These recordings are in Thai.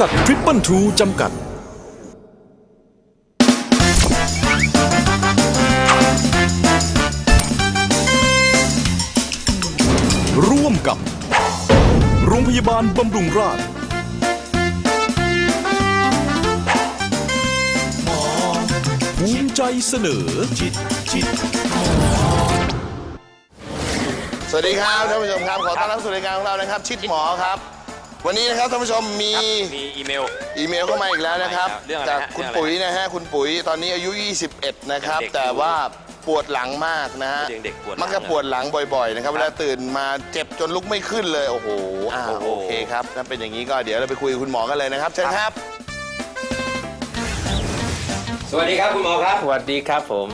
ษัททริปเปิลทรูจำกัด ร่วมกับ โรงพยาบาลบำรุงราษฎร์ภูมิใจเสนอจิตจิตสวัสดีครับท่านผู้ชมครับ ขอต้อนรับสู่รายการของเรานะครับ ชิดหมอครับ วันนี้นะครับท่านผู้ชมมีมีอีเมล อีเมลเข้ามาอีกแล้วนะครับ เรื่องอะไรจากฮะคุณเรื่องอะไรปุ๋ยนะฮะคุณปุ๋ยตอนนี้อายุ 21 นะครับเด็กๆแต่ว่าปวดหลังมากนะฮะเด็กๆปวดหลังมักจะปวดหลังบ่อยๆนะครับเวลาตื่นมาเจ็บจนลุกไม่ขึ้นเลยโอ้โหอ่าโอ้โห โอเคครับถ้าเป็นอย่างนี้ก็เดี๋ยวเราไปคุยกับคุณหมอกันเลยนะครับเชิญครับ สวัสดีครับคุณหมอครับ สวัสดีครับผม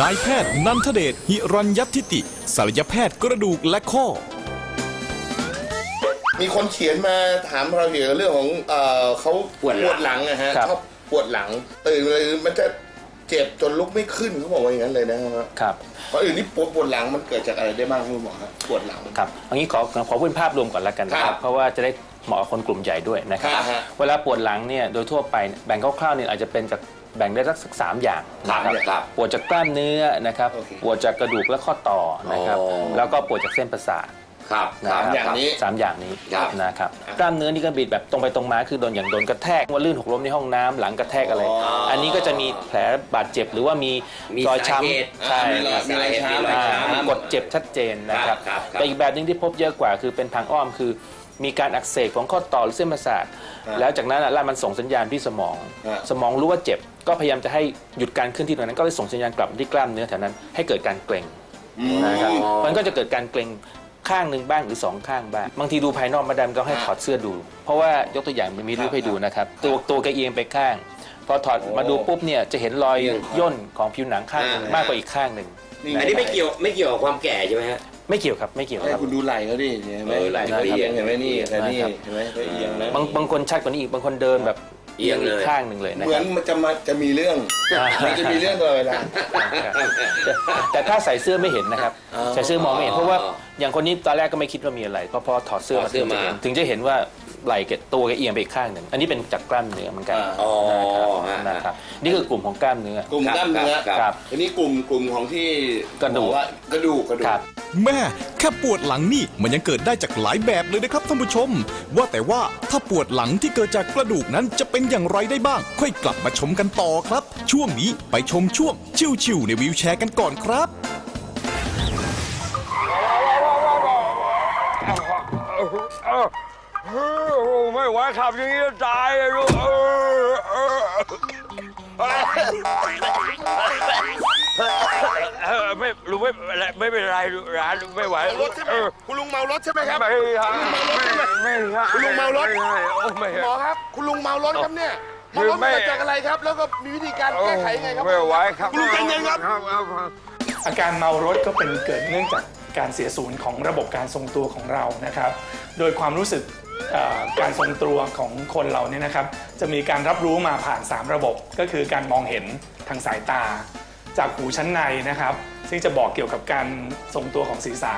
นายแพทย์นันทเดชหิรัญยทิติศัลยแพทย์กระดูกและข้อ มีคนเขียนมาถามเราเกี่ยวกับเรื่องของเอ่อเขาปวดหลังหลังนะฮะครับ ชอบปวดหลังตื่นเลยมันจะเจ็บจนลุกไม่ขึ้นเขาบอกว่าอย่างนั้นเลยนะครับครับ เพราะอื่นนี่ปวดปวดหลังมันเกิดจากอะไรได้บ้างคุณหมอครับปวดหลัง ครับเอันนี้ขอขอพูดภาพรวมก่อนละกันนะคครัรับบเพราะว่าจะได้เหมาะกับคนกลุ่มใหญ่ด้วยนะครับ ครับฮะเวลาปวดหลังเนี่ยโดยทั่วไปแบ่งคร่าวๆเนี่ยอาจจะเป็นจากแบ่งได้สักสามอย่างนะครับครับปวดจากกล้ามเนื้อนะครับโอเค ปวดจากกระดูกและข้อต่อนะครับโอ้แล้วก็ปวดจากเส้นประสาท ครับนะสามครับอย่างนี้สามอย่างนี้ครับนะครับกล้ามเนื้อนี่ก็บีดแบบตรงไปตรงมาคือโดนอย่างโดนกระแทกว่าลื่นหกล้มในห้องน้ำหลังกระแทกอะไรอันนี้ก็จะมีแผลบาดเจ็บหรือว่ามีมีรอยสาเหตุช้ำใช่มีรอยมีรอยช้ำ อ่าช้ำกดเจ็บชัดเจนนะครับครับครับ แต่อีกแบบหนึงที่พบเยอะกว่าคือเป็นทางอ้อมคือ มีการอักเสบของข้อต่อหรือเส้นประสาทแล้วจากนั้นอะแล้วมันส่งสัญญาณที่สมองฮะสมองรู้ว่าเจ็บ ก็พยายามจะให้หยุดการเคลื่อนที่ตรงนั้น ก็เลยส่งสัญญาณกลับที่กล้ามเนื้อแถวนั้นให้เกิดการเกร็งนะครับมันก็จะเกิดการเกร็ง ข้างหนึ่งบ้างหรือสองข้างบ้างบางทีดูภายนอกมาดามก็ให้ถอดเสื้อดู เพราะว่ายกตัวอย่างมันมีรูปให้ดูนะครับ ตัวตัวแกเอียงไปข้าง พอถอดมาดูปุ๊บเนี่ยจะเห็นรอยย่นของผิวหนังข้างหนึ่งอ่ามมากกว่าอีกข้างหนึ่งอันนี้ไม่เกี่ยวไม่เกี่ยวกับความแก่ใช่ไหมฮะไม่เกี่ยวครับไม่เกี่ยวให้ครับคุณดูไหล่เขาดิเห็นไหมเออไหล่เขาเอียงนะครับเห็นไหมนี่แต่นี่นะครับเห็นไหมเขาเอียงนะบางบางคนชัดกว่านี้อีกบางคนเดินแบบเอียงเลยกข้างหนึ่งเลยนะเหมืคอนรับมันจะมาจะมีเรื่องอ่ามันจะมีเรื่องตลอดเวลาครับแต่แต่ถ้าใส่เสื้อไม่เห็นนะครับอ๋อใส่เสื้อมองไม่เห็นเพราะว่า อย่างคนนี้ตอนแรกก็ไม่คิดว่ามีอะไรเพราะพอถอดเสื้อถอดเสื้อถึงจะเห็นมาถึงจะเห็นว่าไหล่กับตัวแกเอียงไปอีกข้างหนึ่งอันนี้เป็นจากกล้ามเนื้อเหมือนกันอ๋อนะครับนะครับนี่คือกลุ่มของกล้ามเนื้อ กลุ่มกล้ามเนื้อครับครับอันนี้กลุ่มกลุ่มของที่กระดูก บอกว่ากระดูกกระดูกครับ แม่แค่ปวดหลังนี่มันยังเกิดได้จากหลายแบบเลยนะครับท่านผู้ชม ว่าแต่ว่าถ้าปวดหลังที่เกิดจากกระดูกนั้นจะเป็นอย่างไรได้บ้าง ค่อยกลับมาชมกันต่อครับ ช่วงนี้ไปชมช่วงชิวๆในวิวแชร์กันก่อนครับ ไม่ไหวขับอย่างนี้จะตายเลยลูกเออเออเออไม่รู้ไม่เป็นไรไม่เป็นไรลูกร้านไม่ไหวรถใช่ไหมเออคุณลุงเมารถใช่ไหมครับ ไม่ฮะไม่ใช่คุณลุงเมารถ ไม่ใช่โอ้ไม่หมอครับ คุณลุงเมารถครับเนี่ยคืเมาอรถไม่เกิดจากอะไรครับ แล้วก็มีวิธีการแก้ไขยังไงครับ ไม่ไหวครับคุณลุงใจเย็นครับ อาการเมารถก็เป็นเกิดเนื่องจาก การเสียศูนย์ของระบบการทรงตัวของเรานะครับ โดยความรู้สึกการทรงตัวของคนเราเนี่ยนะครับ จะมีการรับรู้มาผ่าน 3 ระบบ ก็คือการมองเห็นทางสายตา จากหูชั้นในนะครับ ซึ่งจะบอกเกี่ยวกับการทรงตัวของศีรษะ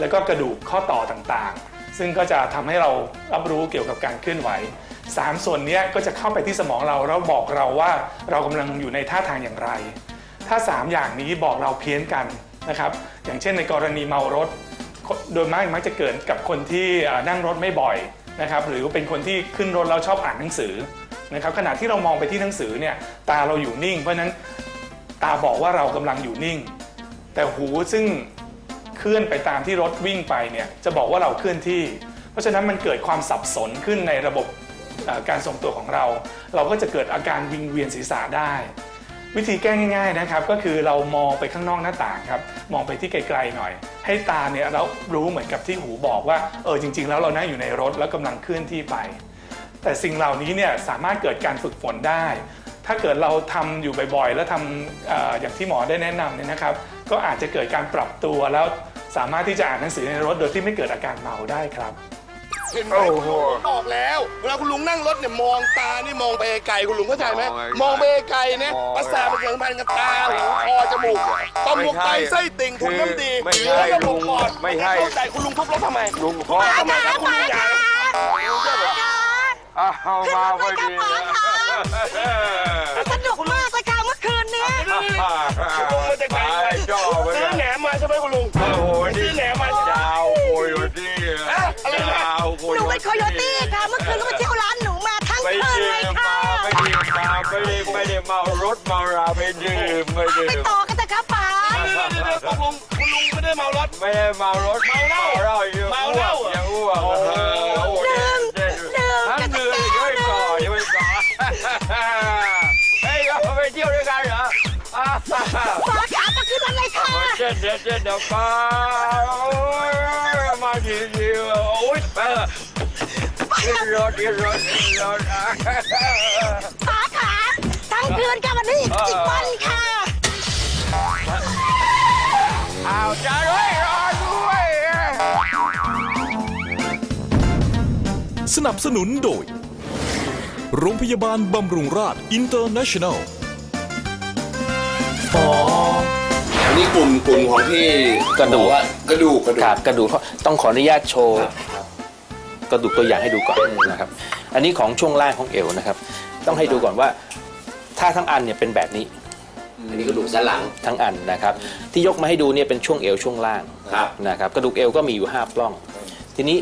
แล้วก็กระดูกข้อต่อต่างๆ ซึ่งก็จะทำให้เรารับรู้เกี่ยวกับการเคลื่อนไหวสามส่วนนี้ก็จะเข้าไปที่สมองเราแล้วบอกเราว่าเรากำลังอยู่ในท่าทางอย่างไร ถ้า 3 อย่างนี้บอกเราเพี้ยนกัน นะครับอย่างเช่นในกรณีเมารถ โดยมากมักจะเกิดกับคนที่นั่งรถไม่บ่อยนะครับหรือเป็นคนที่ขึ้นรถแล้วชอบอ่านหนังสือนะครับขณะที่เรามองไปที่หนังสือเนี่ยตาเราอยู่นิ่ง เพราะฉะนั้นตาบอกว่าเรากำลังอยู่นิ่ง แต่หูซึ่งเคลื่อนไปตามที่รถวิ่งไปเนี่ยจะบอกว่าเราเคลื่อนที่ เพราะฉะนั้นมันเกิดความสับสนขึ้นในระบบการทรงตัวของเรา เราก็จะเกิดอาการวิงเวียนศีรษะได้ วิธีแก้ง่ายๆนะครับ ก็คือเรามองไปข้างนอกหน้าต่างครับ มองไปที่ไกลๆหน่อย ให้ตาเนี่ยเรารู้เหมือนกับที่หูบอกว่าเออจริง ๆ แล้วเรานั่งอยู่ในรถแล้วกำลังเคลื่อนที่ไป แต่สิ่งเหล่านี้เนี่ยสามารถเกิดการฝึกฝนได้ ถ้าเกิดเราทำอยู่บ่อยๆ แล้วทำออย่างที่หมอได้แนะนำเนี่ยนะครับ ก็อาจจะเกิดการปรับตัวแล้วสามารถที่จะอ่านหนังสือในรถโดยที่ไม่เกิดอาการเมาได้ครับ เห็นไหมคุณลุงผมบอกแล้วเวลาคุณลุงนั่งรถเนี่ยมองตานี่มองไปไกลคุณลุงเข้าใจไหมมองไปไกลเนี่ยประสาทมันสัมพันธ์กับตาหูคอจมูกต่อมลูกไตไส้ติ่งถุงน้ำดีไม่ใช่แล้วก็ลุงปอดไม่ใช่เข้าใจคุณลุงทุบรถทำไมลุงพ่อทำไมครับคุณลุงใหญ่อเอามาพอดีเลยสนุกมากเลยค่ะเมื่อคืนนี้คุณลุงมาจากไหนไปจ่อไปซื้อแหนมมาใช่ไหมคุณลุงาวโคหโยนูตี้เป็นโคโยตี้ค่ะ เมื่อคืนก็มาเที่ยวร้านหนูมาทั้งไม่คืนดื่เลยมค่ะ มาไม่ดื่มมาไม่ได้ไม่ได้เมารถเมาราไม่ดื่มไม่ดื่ไปมต่อกันเถอะครับป๋าเดี๋ยวเดี๋ยวเดี๋ยวตกลงคุณลุงไม่ได้เมารถ ไม่ได้เมารถเมาเหล้าเหล้ายังเมาอ้เหวล้ากยังอ้วกโอ้โหเออหนึ่งหนึ่งทั้กันงสักคืนแก้ยังวไม่หนึ่งต่อยังไม่ต่อเฮ้ยเราไปเที่ยวด้วยกันเหรออ่า ป๋าขาก็ขึ้นมา เลยค่ะเจ็ดเจ็ดเจ็ดเดี๋ยวป้าโอ้ยมาดีดีโอ้ยเออขึ้นรถขึ้นรถขึ้นรถป๋าขาทั้งคืนค่ะวันนี้อีกวันค่ะเอาใจด้วยรอด้วย สนับสนุนโดย โรงพยาบาลบำรุงราษอินเตอร์เนชั่นแนลอั นนี้กลุ่มกลุ่มของที่กระดูก บอกว่ากระดูกกระดูก ครับกระดูกเขาต้องขออนุญาตโชว์ กระดูกตัวอย่างให้ดูก่อนนะครับ อันนี้ของช่วงล่างของเอวนะครับ ต้องให้ดูก่อนว่า ถ้าทั้งอันเนี่ยเป็นแบบนี้อันนี้กระดูกสันหลัง ทั้งอันนะครับ ที่ยกมาให้ดูเนี่ยเป็นช่วงเอวช่วงล่างครับ นะครับกระดูกเอวก็มีอยู่5ปล้อง ทีนี้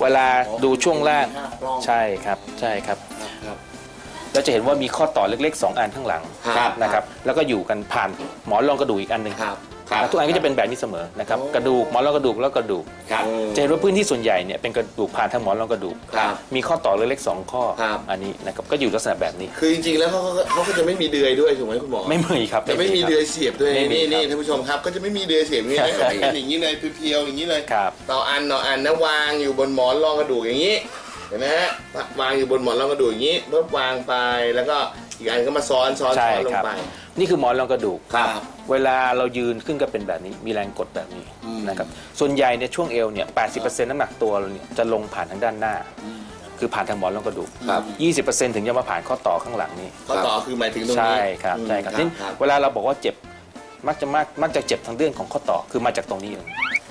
เวลาดูช่วงล่างห้าปล้องใช่ครับใช่ครับ ครับเราจะเห็นว่ามีข้อต่อเล็กๆ 2 อันข้างหลังครับนะครับแล้วก็อยู่กันผ่านหมอนรองกระดูกอีกอันหนึ่งครับแล้วทุกอันก็จะเป็นแบบนี้เสมอนะครับกระดูกหมอนรองกระดูกแล้วกระดูกครับจะเห็นว่าพื้นที่ส่วนใหญ่เนี่ยเป็นกระดูกผ่านทางหมอนรองกระดูกครับมีข้อต่อเล็กๆสองข้อครับอันนี้นะครับก็อยู่ลักษณะแบบนี้ คือจริงๆแล้วเขาก็เขาก็จะไม่มีเดือยด้วยถูกไหมคุณหมอไม่มีครับจะไม่มีเดือยเสียบด้วยไม่มีนี่ครับนี่ท่านผู้ชมครับก็จะไม่มีเดือยเสียบอย่างนี้นะใช่อย่างนี้เลยเพียวๆอย่างนี้เลยครับต่ออันต่ออันนะวางอยู่บนหมอนรองกระดูกอย่างนี้ เห็นไหมฮะวางอยู่บนหมอนรองกระดูกอย่างนี้เพิ่มวางไปแล้วก็อีกอันก็มาซ้อนซ้อนใช่ซ้อนลงครับ ไป นี่คือหมอนรองกระดูก ครับ เวลาเรายืนขึ้นก็เป็นแบบนี้ มีแรงกดแบบนี้นะครับ ส่วนใหญ่เนี่ยช่วงเอวเนี่ย 80%น้ำหนักตัวเราเนี่ยจะลงผ่านทางด้านหน้า คือผ่านทางหมอนรองกระดูก ครับ 20%ถึงจะมาผ่านข้อต่อข้างหลังนี่ ข้อต่อคือหมายถึงตรงนี้ใช่ครับอืมใช่ครับครับนี่ครับเวลาเราบอกว่าเจ็บ มักจะมากมักจะเจ็บทางเรื่องของข้อต่อ คือมาจากตรงนี้เลย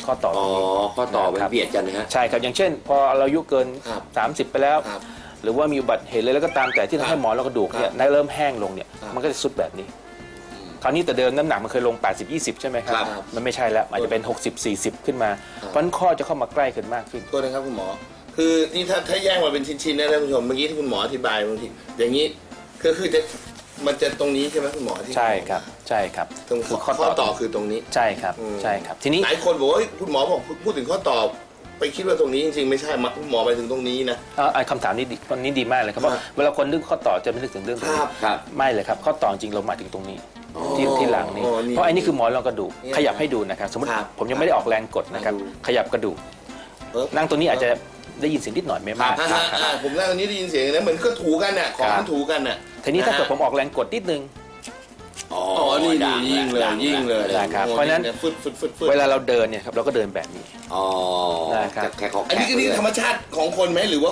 ข้อต่อตอ๋รองนี้ข้อต่อมันครับเบียดกันนะฮะ ใช่ครับอย่างเช่น พอเราอายุเกิน ครับ30 ไปแล้ว ครับหรือว่ามีอุบัติเหตุเลยแล้วก็ตามแต่ที่ทำให้หมอนรองกระดูกเนี่ยครับได้เริ่มแห้งลงเนี่ยครับมันก็จะสุดแบบนี้ คราวนี้แต่เดิมน้ำหนักมันเคยลง 80 20 ใช่ไหมครับ ครับมันไม่ใช่แล้วอาจจะเป็น 60 40 ขึ้นมาเพราะฉะนั้นข้อจะเข้ามาใกล้ขึ้นมากขึ้น โทษนะครับคุณหมอ คือนี่ถ้าถ้าแยกมาเป็นชิ้นๆนะท่านผู้ชมเมื่อกี้ที่คุณหมออธิบายบางทีอย่างนี้ก็คือจะ มันจะตรงนี้ใช่ไหมคุณหมอที่ใช่ครับใช่ครับตรงคือข้อต่อคือตรงนี้ใช่ครับอืมใช่ครับ ทีนี้หลายคนบอกว่าเฮ้ยคุณหมอบอกพูดถึงข้อต่อไปคิดว่าตรงนี้จริงๆไม่ใช่มาคุณหมอไปถึงตรงนี้นะเอ่อไอ้คำถามนี้ดีวันนี้ดีมากเลยครับเพราะครับเวลาคนนึกข้อต่อจะไม่นึกถึงเรื่องตรงนี้ครับครับไม่เลยครับข้อต่อจริงเราหมายถึงตรงนี้ที่ที่หลังนี้อ๋อนี่เพราะไอ้นี่คือหมอนรองกระดูกเนี่ยขยับให้ดูนะครับสมมติครับผมยังไม่ได้ออกแรงกดนะครับดูขยับกระดูกปึ๊บนั่งตัวนี้อาจจะ ได้ยินเสียงนิดหน่อยไม่มากอ่าคฮะรับ อ่าผมนั่งตรงนี้ได้ยินเสียงนะเหมือนก็ถูกันน่ะของมันถูกันน่ะทีนี้ถ้าเกิดผมออกแรงกดนิดนึง อ๋ออ๋อนี่ดันี่งยิ่งเลยดัยิ่งเลยนะครับโอ้เพราะฉะนั้นยิ่งลยฟึดฟึดฟึดฟึดเวลาเราเดินเนี่ยครับเราก็เดินแบบนี้ อ๋อนะครับจะแค่ของอันนี้คือนี่แขกธรรมชาติของคนไหมหรือว่า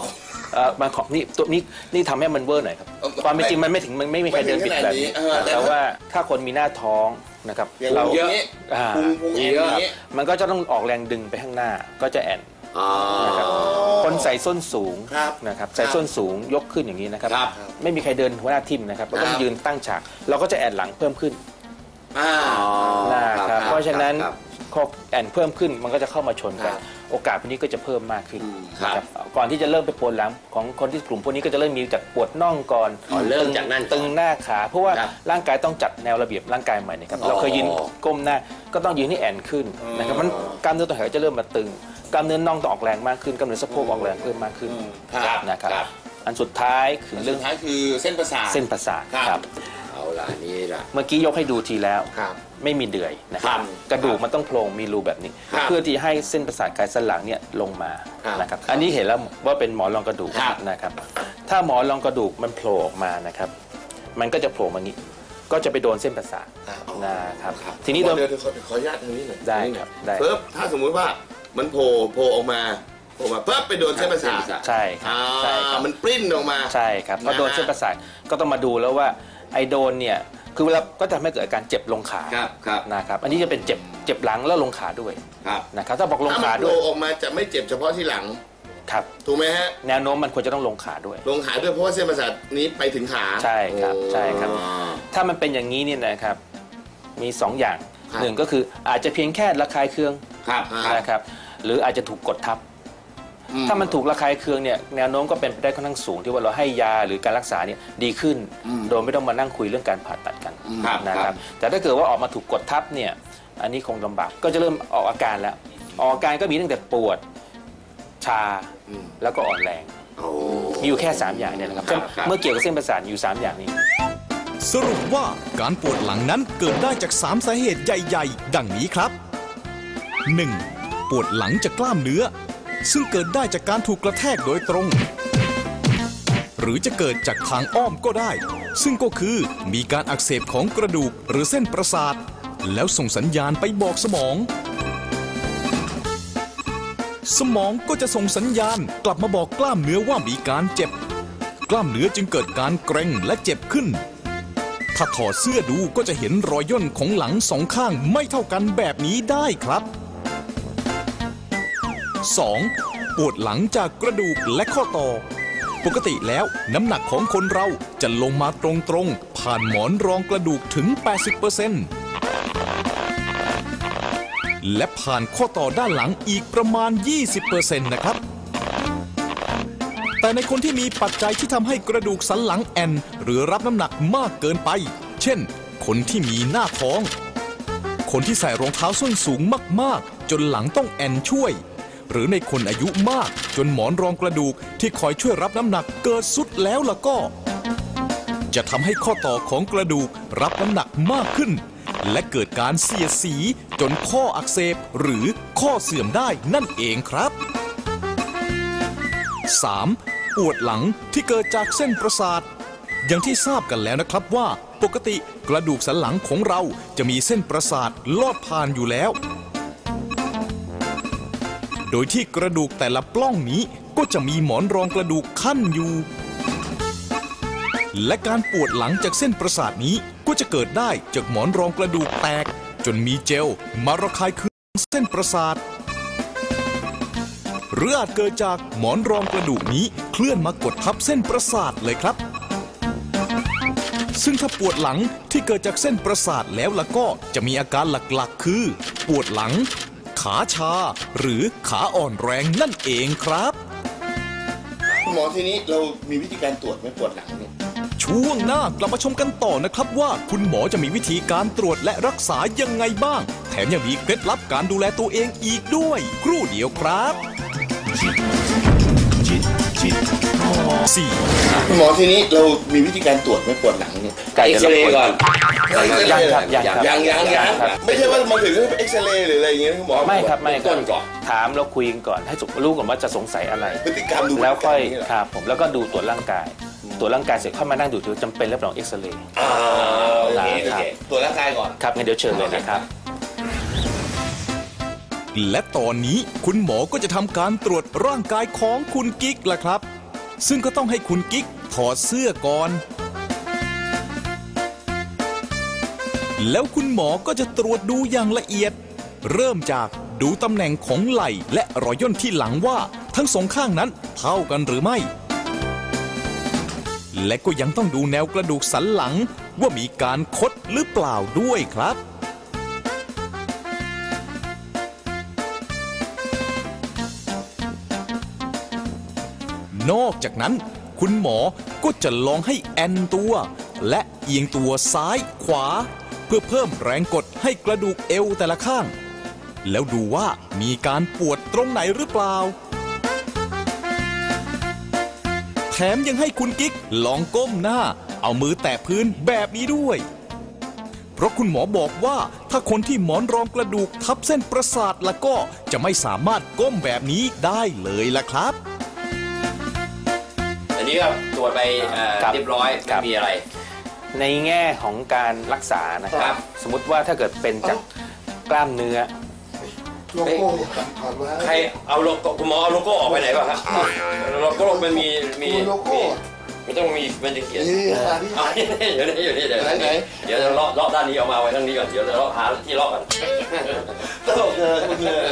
เอ่อบางของนี่ตัวนี้นี่ทำให้มันเวอร์หน่อยครับเอ่อความเป็นจริงมันไม่ถึงมันไม่มีใครเดินปิดแบบนี้ไม่ถึงขนาดนี้เออแต่แต่ว่าว่าถ้าคนมีหน้าท้องนะครับอย่างเราเยอะอ่าพุงพุงแอนเยออะย่างนี้มันก็จะต้องออกแรงดึงไปข้างหน้าก็จะแอนอ๋อ นะครับคนใส่ส้นสูงครับนะครับใส่ส้นสูงยกขึ้นอย่างนี้นะครับ ครับ ไม่มีใครเดินหัวหน้าทิ่มนะครับเราต้องครับยืนตั้งฉาก เราก็จะแอนหลังเพิ่มขึ้นอ่าอ๋อนะครับเพราะฉะนั้นครับพอแอนเพิ่มขึ้นมันก็จะเข้ามาชนกัคนรับโอกาสพวกนี้ก็จะเพิ่มมากขึ้นครับ นะครับก่อนที่จะเริ่มไปปวดหลังของคนที่กลุ่มพวกนี้ก็จะเริ่มมีจากปวดน่องก่อนอ๋อเริ่มตึงจากนั่นก่อนตึงหน้าขาเพราะว่าครับร่างกายต้องจัดแนวระเบียบร่างกายใหม่นะครับอ๋อ เราเคยยืนก้มหน้าก็ต้องยืนให้แอนขึ้นนะครับมันกล้ามเนื้อตัวแขนจะเริ่มมาตึง กล้ามเนื้อน่องต้องออกแรงมากขึ้นกล้ามเนื้อสะโพกออกแรงเพิ่มมากขึ้นครับนะครับ ครับ อันสุดท้ายคือเรื่เรื่อองงท้ายคือเส้นประสาท เส้นประสาทครับ ครับ เอาล่ะนี่ล่ะ เมื่อกี้ยกให้ดูทีแล้ว ครับ ไม่มีเดือยนะครับครับกระดูกมันต้องโพรงมีรูแบบนี้ ครับเพื่อที่ให้เส้นประสาทกายสันหลังเนี่ยลงมาครับนะครับอันนี้เห็นแล้วว่าเป็นหมอนรองกระดูกครับ นะครับ ถ้าหมอนรองกระดูกมันโผล่ออกมานะครับ มันก็จะโผล่มางี้ ก็จะไปโดนเส้นประสาท อ่าอ๋อนะครับครับทีนี้เดี๋โดยวนเดี๋ยวขอขออนุญาตทางนี้หน่อยได้ทางนี้หน่อยครับได้ เพิ่มถ้าสมมุติว่า มันโผล่โผล่ออกมาโผล่มาปั๊บไปโดนเส้นประสาทใช่ครับอ่าใช่ครับ มันปริ้นออกมา ใช่ครับพอโดนนะฮะ เส้นประสาทก็ต้องมาดูแล้วว่าไอโดนเนี่ยคือเวลาก็จะทำให้เกิดอาการเจ็บลงขาครับครับนะครับอันนี้จะเป็นเจ็บเจ็บหลังแล้วลงขาด้วยครับนะครับถ้าบอกลงถ้ามัขานโผด้วยล่ออกมาจะไม่เจ็บเฉพาะที่หลัง ครับถูกไหมฮะ แนวโน้มมันควรจะต้องลงขาด้วย ลงขาด้วยเพราะว่าเส้นประสาทนี้ไปถึงขาใช่ครับใช่ครับอ๋อถ้ามันเป็นอย่างนี้เนี่ยนะครับมีสองอย่างครับ หนึ่งก็คืออาจจะเพียงแค่ระคายเคืองครับนะครับ หรืออาจจะถูกกดทับ ถ้ามันถูกระคายเคืองเนี่ยแนวโน้มก็เป็นไปได้ค่อนข้างสูงที่ว่าเราให้ยาหรือการรักษาเนี่ยดีขึ้น โดยไม่ต้องมานั่งคุยเรื่องการผ่าตัดกันครับนะคครัรับบแต่ถ้าเกิดว่าออกมาถูกกดทับเนี่ยอันนี้คงลำบากก็จะเริ่มออกอาการแล้วออกอาการก็มีตั้งแต่ปวดชาแล้วก็อ่อนแรงโอ้มีอยู่แค่ 3 อย่างเนี่ยนะครับครับครับ เมื่อเกี่ยวกับเส้นประสาทอยู่ 3 อย่างนี้ สรุปว่าการปวดหลังนั้นเกิดได้จาก 3 สาเหตุใหญ่ ๆ ดังนี้ครับ 1. ปวดหลังจากกล้ามเนื้อ ซึ่งเกิดได้จากการถูกกระแทกโดยตรง หรือจะเกิดจากทางอ้อมก็ได้ ซึ่งก็คือมีการอักเสบของกระดูกหรือเส้นประสาท แล้วส่งสัญญาณไปบอกสมอง สมองก็จะส่งสัญญาณกลับมาบอกกล้ามเนื้อว่ามีการเจ็บ กล้ามเนื้อจึงเกิดการเกร็งและเจ็บขึ้นถ้าถอดเสื้อดูก็จะเห็นรอยย่นของหลังสองข้างไม่เท่ากันแบบนี้ได้ครับ 2. ปวดหลังจากกระดูกและข้อต่อ ปกติแล้วน้ำหนักของคนเราจะลงมาตรงๆ ผ่านหมอนรองกระดูกถึง 80%และผ่านข้อต่อด้านหลังอีกประมาณ 20%นะครับแต่ในคนที่มีปัจจัยที่ทำให้กระดูกสันหลังแอนหรือรับน้ำหนักมากเกินไป เช่น คนที่มีหน้าท้อง คนที่ใส่รองเท้าส้นสูงมากๆ จนหลังต้องแอนช่วย หรือในคนอายุมาก จนหมอนรองกระดูกที่คอยช่วยรับน้ำหนักเกิดสุดแล้วล่ะก็ จะทำให้ข้อต่อของกระดูกรับน้ำหนักมากขึ้น และเกิดการเสียดสีจนข้ออักเสบหรือข้อเสื่อมได้นั่นเองครับ 3. ปวดหลังที่เกิดจากเส้นประสาท อย่างที่ทราบกันแล้วนะครับว่า ปกติกระดูกสันหลังของเราจะมีเส้นประสาทลอดผ่านอยู่แล้ว โดยที่กระดูกแต่ละปล้องนี้ก็จะมีหมอนรองกระดูกขั้นอยู่ และการปวดหลังจากเส้นประสาทนี้ก็จะเกิดได้จากหมอนรองกระดูกแตก จนมีเจลมาระคายเคืองเส้นประสาทหรืออาจเกิดจากหมอนรองกระดูกนี้เคลื่อนมากดทับเส้นประสาทเลยครับ ซึ่งถ้าปวดหลังที่เกิดจากเส้นประสาทแล้วล่ะก็จะมีอาการหลักๆ คือ ปวดหลัง ขาชา หรือขาอ่อนแรงนั่นเองครับ คุณหมอทีนี้เรามีวิธีการตรวจไหมปวดหลังเนี่ยช่วงหน้ากลับมาชมกันต่อนะครับว่าคุณหมอจะมีวิธีการตรวจและรักษายังไงบ้าง แถมยังมีเคล็ดลับการดูแลตัวเองอีกด้วย ครู่เดียวครับ 4. คุณหมอทีนี้เรามีวิธีการตรวจไหมปวดหลังเนี่ยเอ็กซเรย์ก่อนยังครับยังครับยังยังยังครับไม่ใช่ว่ามาถึงเอ็กซเรย์หรืออะไรอย่างเงี้ยนะคุณหมอไม่ครับไม่ครัต้บนก่อนถามแล้วคุยกันก่อนให้รู้ก่อนว่าจะสงสัยอะไรพฤติกรรมดูแล้วค่อยพฤติกรรมนี่เหรอครับผมแล้วก็ดูตรวจร่างกายตรวจร่างกายเสร็จค่อยมานั่งดูถือจำเป็นแล้วลองเอ็กซเรย์อ่าโอเคโอครับเคตรวจร่างกายก่อนครับงั้นเดี๋ยวเชิญเลยนะครับและตอนนี้คุณหมอก็จะทำการตรวจร่างกายของคุณกิ๊กล่ะครับ ซึ่งก็ต้องให้คุณกิ๊กถอดเสื้อก่อน แล้วคุณหมอก็จะตรวจดูอย่างละเอียด เริ่มจากดูตำแหน่งของไหล่และรอยย่นที่หลังว่า ทั้งสองข้างนั้นเท่ากันหรือไม่ และก็ยังต้องดูแนวกระดูกสันหลังว่ามีการคดหรือเปล่าด้วยครับ นอกจากนั้น คุณหมอก็จะลองให้แอนตัว และเอียงตัวซ้ายขวา เพื่อเพิ่มแรงกดให้กระดูกเอวแต่ละข้าง แล้วดูว่ามีการปวดตรงไหนหรือเปล่า แถมยังให้คุณกิ๊กลองก้มหน้า เอามือแตะพื้นแบบนี้ด้วยเพราะคุณหมอบอกว่าถ้าคนที่หมอนรองกระดูกทับเส้นประสาทแล้วก็จะไม่สามารถก้มแบบนี้ได้เลยล่ะครับ นนี้ก็ตรวจไปเอ่อครับเรียบร้อยครัไม่บ มีอะไร ในแง่ของการรักษานะคครัรับ บ สมมติว่าถ้าเกิดเป็นจากกล้ามเนื้อ โลโก้ถอดไว้ใครเอาโลโก้คุณหมอเอาโลโก้ออกไปไหนป่ะฮะโลโก้มันมีมีโลโก้มีมันต้องมีมันจะเขียน นี่หาที่ เอาหาเดี๋ยวนี้อยู่นี่เดี๋ยวไหนไหนเดี๋ยวเราเลาะเลาะด้านนี้เอามาไว้ด้านนี้ก่อนเดี๋ยวเราเลาะหาที่เลาะกันตลกเออเออ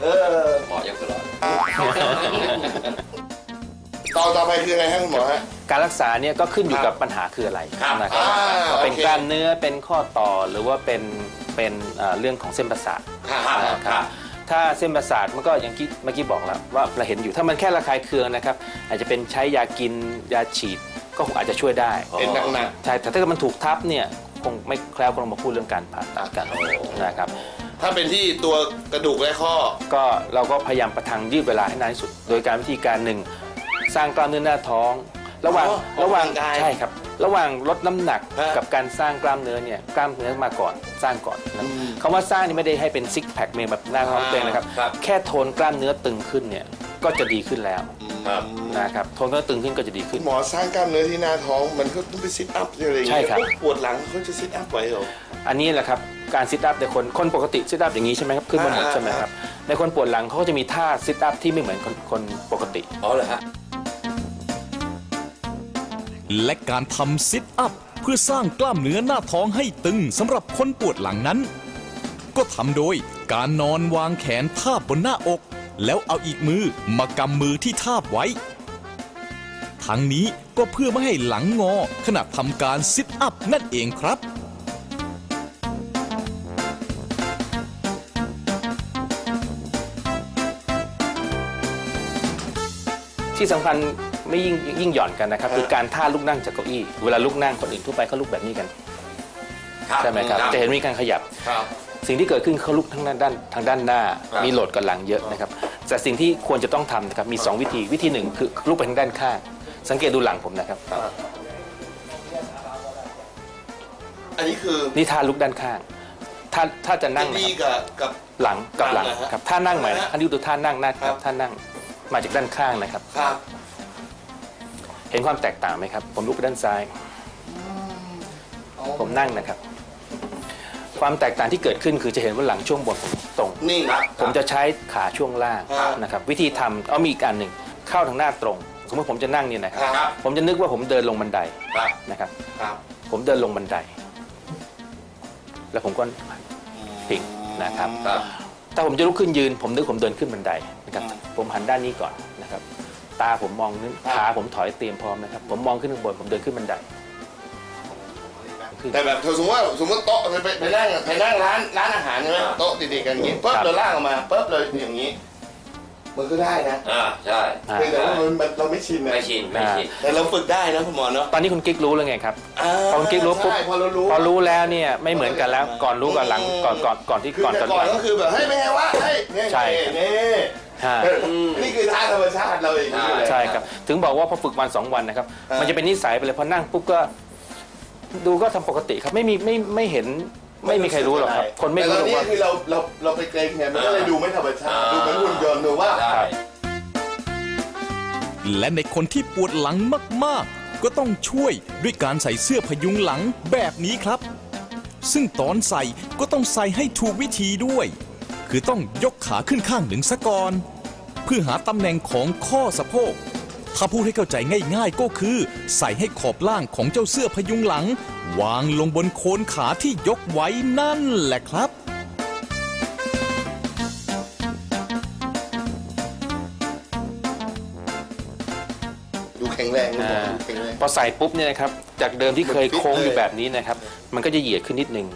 เออหมอยังตลอด ต่อต่อไปคืออะไรฮะคุณหมอฮะ การรักษาเนี่ยก็ขึ้นอยู่กับปัญหาคืออะไรครับนะครับอ่าเป็นโอเคกล้ามเนื้อเป็นข้อต่อหรือว่าเป็นเป็นเอ่อเรื่องของเส้นประสาทครับนะคครัรับบถ้าเส้นประสาทมันก็อย่างที่เมื่อกี้บอกแล้วว่าเราเห็นอยู่ถ้ามันแค่ระคายเคืองนะครับ อาจจะเป็นใช้ยากินยาฉีดก็คงอาจจะช่วยได้เป็นหนักหนักใช่แต่ถ้าเกิดมันถูกทับเนี่ยคงไม่แคล้วคงมาพูดเรื่องการผ่าตัดกันนะครับๆถ้าเป็นที่ตัวกระดูกและข้อ ก็เราก็พยายามประทังยืดเวลาให้นานที่สุด โดยการวิธีการหนึ่ง สร้างกล้ามเนื้อหน้าท้อง ระหว่างอ๋อออกระหว่างกำลังกายใช่ครับ ระหว่างลดน้ำหนักฮะกับการสร้างกล้ามเนื้อเนี่ยกล้ามเนื้อมาก่อนสร้างก่อนนะคำว่าสร้างนี่ไม่ได้ให้เป็นซิกแพคเมแบบหน้าท้องเต็งนะครับ ครับ แค่โทนกล้ามเนื้อตึงขึ้นเนี่ยก็จะดีขึ้นแล้วครับ นะครับโทนกล้ามเนื้อตึงขึ้นก็จะดีขึ้น หมอสร้างกล้ามเนื้อที่หน้าท้องมันก็ต้องไปซิทอัพอะไรอย่างใช่เงี้ยครับพวกปวดหลังเขาจะซิทอัพไหวเหรอ อันนี้แหละครับการซิทอัพในคนคนปกติซิทอัพอย่างนี้ใช่ไหมครับขึ้นมาหมดอ่า ใช่ไหมครับในคนปวดหลังเขาก็จะมีท่าซิทอัพที่ไม่เหมือนคนคนปกติ อ๋อเหรอฮะ และการทำซิทอัพเพื่อสร้างกล้ามเนื้อหน้าท้องให้ตึงสำหรับคนปวดหลังนั้น ก็ทำโดยการนอนวางแขนทาบบนหน้าอก แล้วเอาอีกมือมากำมือที่ทาบไว้ ทั้งนี้ก็เพื่อไม่ให้หลังงอขณะทำการซิทอัพนั่นเองครับที่สำคัญ ไม่ยิ่งยิ่งหย่อนกันนะครับคือการท่าลุกนั่งจากเก้าอี้เวลาลุกนั่งคนอื่นทั่วไปเขาลุกแบบนี้กันครับใช่ไหมครับจะเห็นมีการขยับครับ สิ่งที่เกิดขึ้นเขาลุกทั้งด้านด้านทางด้านหน้าครับมีโหลดกับหลังเยอะนะครับแต่สิ่งที่ควรจะต้องทำนะครับมี 2 วิธีวิธีหนึ่งคือลุกไปทางด้านข้าง สังเกตดูหลังผมนะครับ อันนี้คือนี่ท่าลุกด้านข้าง ถ้าถ้าจะนั่งจะนะดีครับกับกับหลังกับหลังหลังเหรอฮะครับท่านั่งใหม่นะฮะอันนี้ดูท่านั่งหน้าคครัรับบท่านั่งมาจากด้านข้างนะครับครับ เห็นความแตกต่างไหมครับ ผมลุกไปด้านซ้าย ผมนั่งนะครับ ความแตกต่างที่เกิดขึ้นคือจะเห็นว่าหลังช่วงบนผมตรง นี่ครับ ผมจะใช้ขาช่วงล่างครับ นะครับ วิธีทำเอามีอีกอันหนึ่งเข้าทางหน้าตรง สมมติผมจะนั่งเนี่ยนะครับ ครับผมจะนึกว่าผมเดินลงบันไดครับนะครับ ครับผมเดินลงบันได แล้วผมก็พิงนะครับ ครับ ถ้าผมจะลุกขึ้นยืน ผมนึกผมเดินขึ้นบันไดนะครับ ผมหันด้านนี้ก่อนนะครับ ตาผมมองนึกขาผมถอยเตรียมพร้อมนะครับ ผมมองขึ้นข้างบนผมเดินขึ้นบันไดขึ้นแต่แบบสมมติว่าสมมติโต๊ะไปไปไปนั่งไปนั่งร้านร้านอาหารใช่ไหมโต๊ะติดๆกันอย่างนี้ปุ๊บครับ เราลากออกมาปุ๊บเลยอย่างนี้ มันก็ได้นะอ่าใช่อ่า เพียงแต่ว่ามันมันเราไม่ชินนะไม่ชินไม่ชิน แต่เราฝึกได้นะคุณหมอเนาะตอนนี้คุณกิ๊กรู้แล้วไงครับาพอคุณกิ๊กรู้ปุ๊บ ใช่พอเรารู้พอรู้แล้วเนี่ยไม่เหมือนกันแล้วก่อนรู้กับหลังก่อนก่อนก่อนที่คือก่อนแต่กับก่อหนลังก็คือแบบเฮ้ยไม่ไงวะเฮ้ยนี่ใช่นี่ ฮะ นี่คือท่าธรรมชาติเราเองนี่แหละใช่ครับ ถึงบอกว่าพอฝึกวันสองวันนะครับอ่ามัมันจะเป็นนิสัยไปเลยพอนั่งปุ๊บก็ดูก็ทำปกติครับไม่มีไม่ไม่เห็นไม่มีใครรู้หรอกครับ คนไม่แต่รู้ตหอรนอกนี้ว่า คือเราเราเราไปเกรงเนี่ยมันก็เลยดูไม่ธรรมชาติ ดูเหมือนหุ่นยนต์ดูว่า ได้ และในคนที่ปวดหลังมาก ๆ ก็ต้องช่วยด้วยการใส่เสื้อพยุงหลังแบบนี้ครับ ซึ่งตอนใส่ก็ต้องใส่ให้ถูกวิธีด้วย คือต้องยกขาขึ้นข้างหนึ่งซะก่อน เพื่อหาตำแหน่งของข้อสะโพก ถ้าพูดให้เข้าใจง่ายๆก็คือ ใส่ให้ขอบล่างของเจ้าเสื้อพยุงหลัง วางลงบนโคนขาที่ยกไว้นั่นแหละครับดูแข็งแรงคุณหมออ่าดูแข็งแรงพอใส่ปุ๊บเนี่ยนะครับจากเดิมที่เคยโค้งอยู่แบบนี้นะครับ มันก็จะเหยียดขึ้นนิดนึง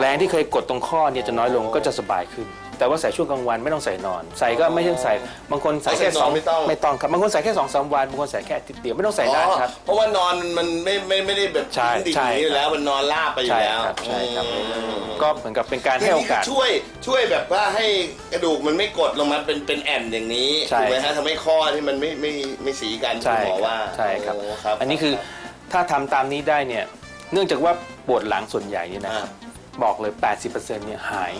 แรงที่เคยกดตรงข้อเนี่ยจะน้อยลงก็จะสบายขึ้น แต่ว่าใส่ช่วงกลางวันไม่ต้องใส่นอน ใส่ก็ไม่ใช่ใส่บางคนใส่แค่สองไม่ต้องครับบางคนใส่แค่สองสามวันบางคนใส่แค่อาทิตย์เดียวไม่ต้องใส่นานครับ เพราะว่านอนมันไม่ไม่ไม่ได้แบบใช่ดิ่งใช่อย่างนี้อยู่แล้วมันนอนราบไปอยู่ใช่แล้วครับใช่ครับอืมก็เหมือนกับเป็นการให้โอกาสนี่คืช่วยช่วยแบบว่าให้กระดูกมันไม่กดลงมาเป็นเป็นแอนอย่างนี้ใช่ถูกไหมฮะทำให้ข้อที่มันไม่ไม่ไม่สีกันคุใช่ณหมอว่าใช่ครับโครับ อันนี้คือถ้าทำตามนี้ได้เนี่ยเนื่องจากว่าปวดหลังส่วนใหญ่เนี่ยนะครับ บอกเลย 80%เนี่ยหาย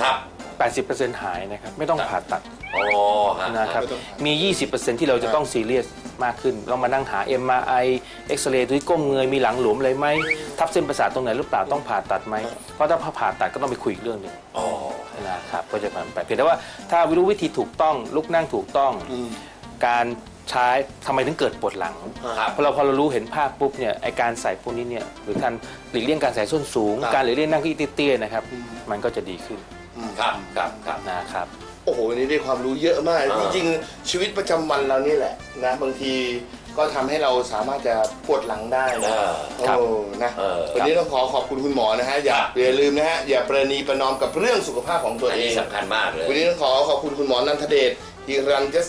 ครับ 80%หายนะครับไม่ต้องผ่าตัดโอ้ฮะนะครับมี 20%ที่เราจะต้องซีเรียสมากขึ้นเรามานั่งหา MRI เอ็กซเรย์ดูที่ก้มเงยมีหลังหลวมอะไรไหมทับเส้นประสาทตรงไหนหรือเปล่าต้องผ่าตัดไหมเพราะถ้าผ่าตัดก็ต้องไปคุยอีกเรื่องหนึ่งอ๋อนะครับก็จะผ่านไปเพียงแต่ว่าถ้ารู้วิธีถูกต้องลุกนั่งถูกต้อง การ ใช้ทำไมถึงเกิดปวดหลัง ครับ พอเราพอเรารู้เห็นภาพปุ๊บเนี่ยไอการใส่พวกนี้เนี่ยหรือท่านหลีกเลี่ยงการใส่ส้นสูง ครับ การหลีกเลี่ยงนั่งเก้าอี้เตี้ยๆนะครับมันก็จะดีขึ้นครับครับครับ นะครับ โอ้โหวันนี้ได้ความรู้เยอะมากจริงๆ ชีวิตประจำวันเรานี่แหละนะบางทีก็ทำให้เราสามารถจะปวดหลังได้นะ เออครับโอ้นะเออวันนี้ต้องขอขอบคุณคุณหมอนะฮะ อย่าอย่าลืมนะฮะ อย่าประนีประนอมกับเรื่องสุขภาพของตัวอันเอนี้ง สำคัญมากเลย วันนี้ต้องขอขอบคุณคุณหมอนันทเดชฮิรัญยส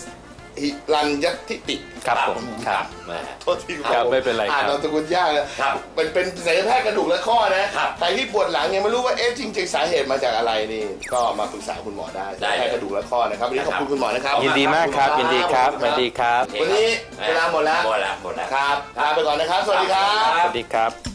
ฮิรัญยติติครับผมครับแหมโทษทีครับไม่เป็นไรอ่านครับนามสกุลยากนะครับเป็นเป็นศัลยแพทย์กระดูกและข้อนะครับใครที่ปวดหลังยังไม่รู้ว่าเอ๊ะจริงๆสาเหตุมาจากอะไรนี่ก็มาปรึกษาคุณหมอได้ศัลยแพทย์กระดูกและข้อนะครับวันนี้ขอบคุณคุณหมอนะครับยินดีมากครับยินดีครับสวัสดีครับ วันนี้เวลาหมดแล้วหมดแล้วหมดแล้วครับลาไปก่อนนะครับ สวัสดีครับสวัสดีครับ